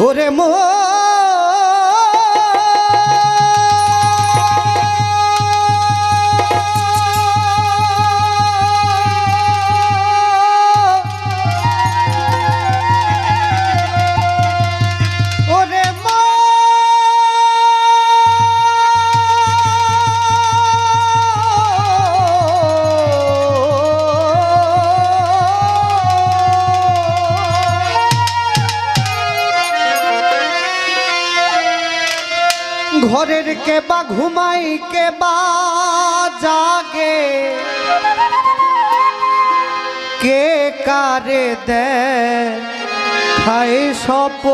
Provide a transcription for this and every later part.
ওরে মো ঘরের কে বা ঘুমাই কে বা জাগে। কে কারে দে খাই সপ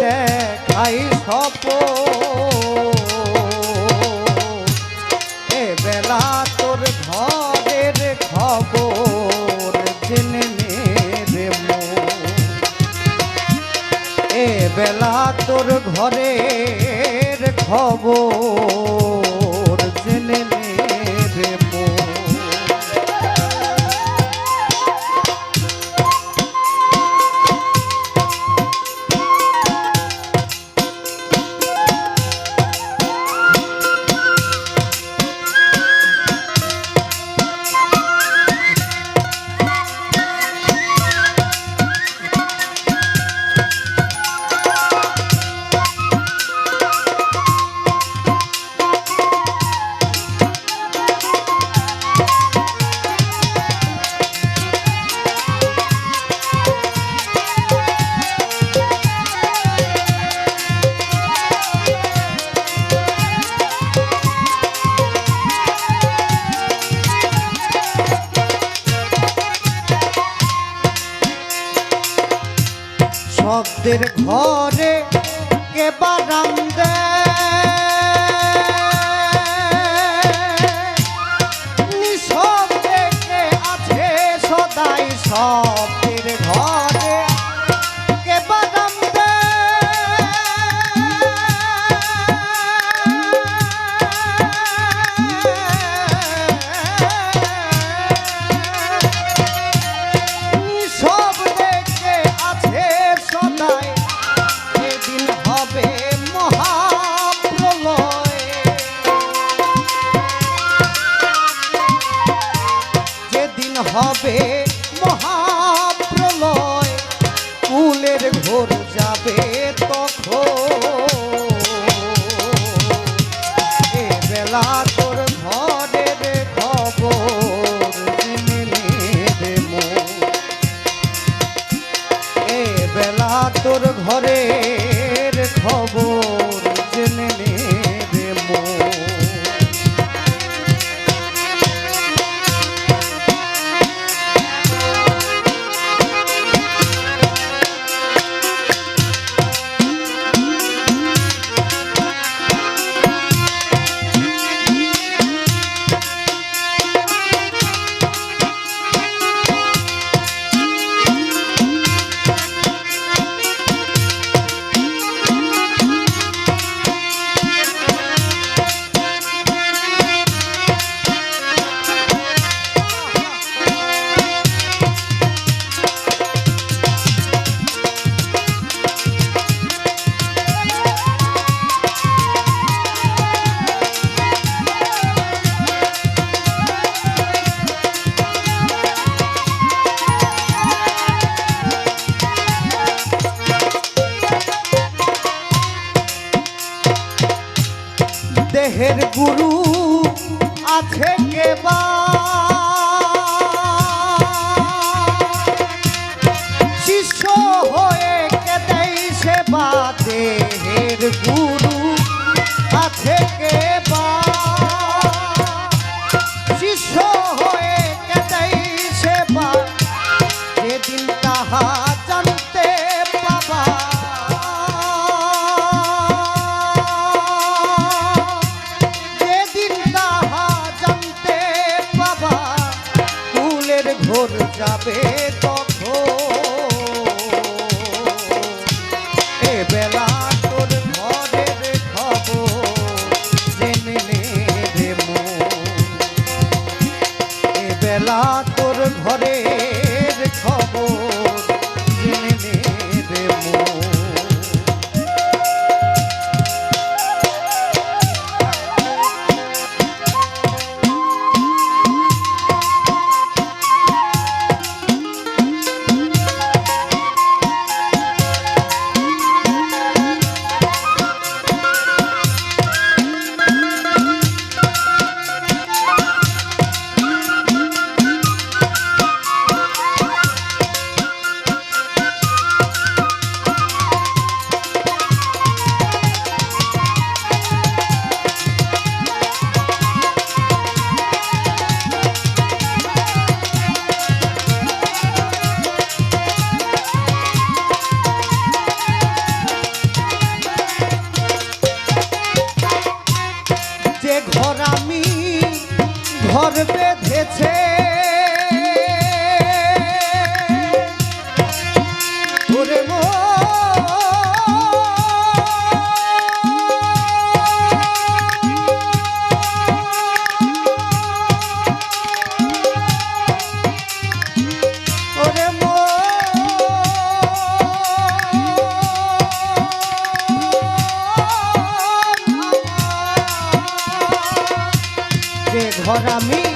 দেখাই সপ এ বেলা তোর ঘরের খবর জেনে রে মন। এ বেলা তোর ঘরের খবর। ঘরে কে বারাম হবে মহাপ্রলয়। কুলের ঘোর যাবে তখন। এ বেলা দেহের গুরু আছে কে বা? শিষ্য হয়ে কে সেবা দেহের গুরু আছে কে বেলা ঘর আমি